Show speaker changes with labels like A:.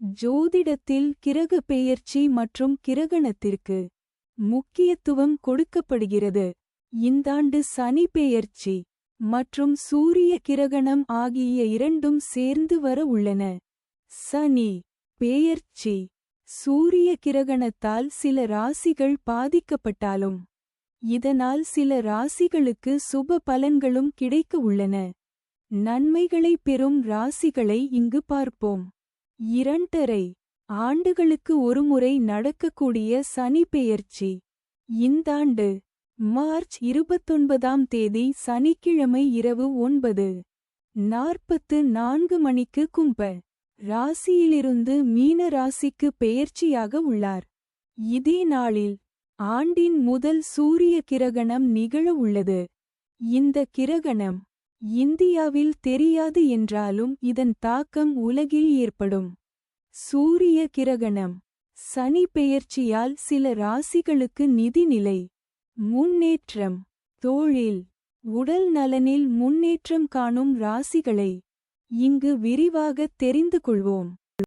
A: ஜோதிடத்தில் கிரக பெயர்ச்சி மற்றும் கிரகணத்திற்கு முக்கியத்துவம் கொடுக்கப்படுகிறது. இந்தாண்டு சனி பெயர்ச்சி மற்றும் சூரிய கிரகணம் ஆகிய இரண்டும் சேர்ந்து வர உள்ளன. சனி பெயர்ச்சி சூரிய கிரகணத்தால் சில ராசிகள் பாதிக்கப்பட்டாலும் இதனால் சில ராசிகளுக்கு சுப பலன்களும் கிடைக்க உள்ளன. நன்மைகளை பெறும் ராசிகளை இங்கு பார்ப்போம். இரண்டரை ஆண்டுகளுக்கு ஒருமுறை நடக்கக்கூடிய சனி பெயர்ச்சி. இந்தாண்டு மார்ச் இருபத்தொன்பதாம் தேதி சனிக்கிழமை இரவு ஒன்பது நாற்பத்து நான்கு மணிக்கு கும்ப ராசியிலிருந்து மீன ராசிக்கு பெயர்ச்சியாக உள்ளார். இதே நாளில் ஆண்டின் முதல் சூரிய கிரகணம் நிகழ உள்ளது. இந்த கிரகணம் இந்தியாவில் தெரியாது என்றாலும் இதன் தாக்கம் உலகில் ஏற்படும். சூரிய கிரகணம். சனி பெயர்ச்சியால் சில ராசிகளுக்கு நிதிநிலை. முன்னேற்றம். தோழில். உடல் நலனில் முன்னேற்றம் காணும் ராசிகளை இங்கு விரிவாகத் தெரிந்து கொள்வோம்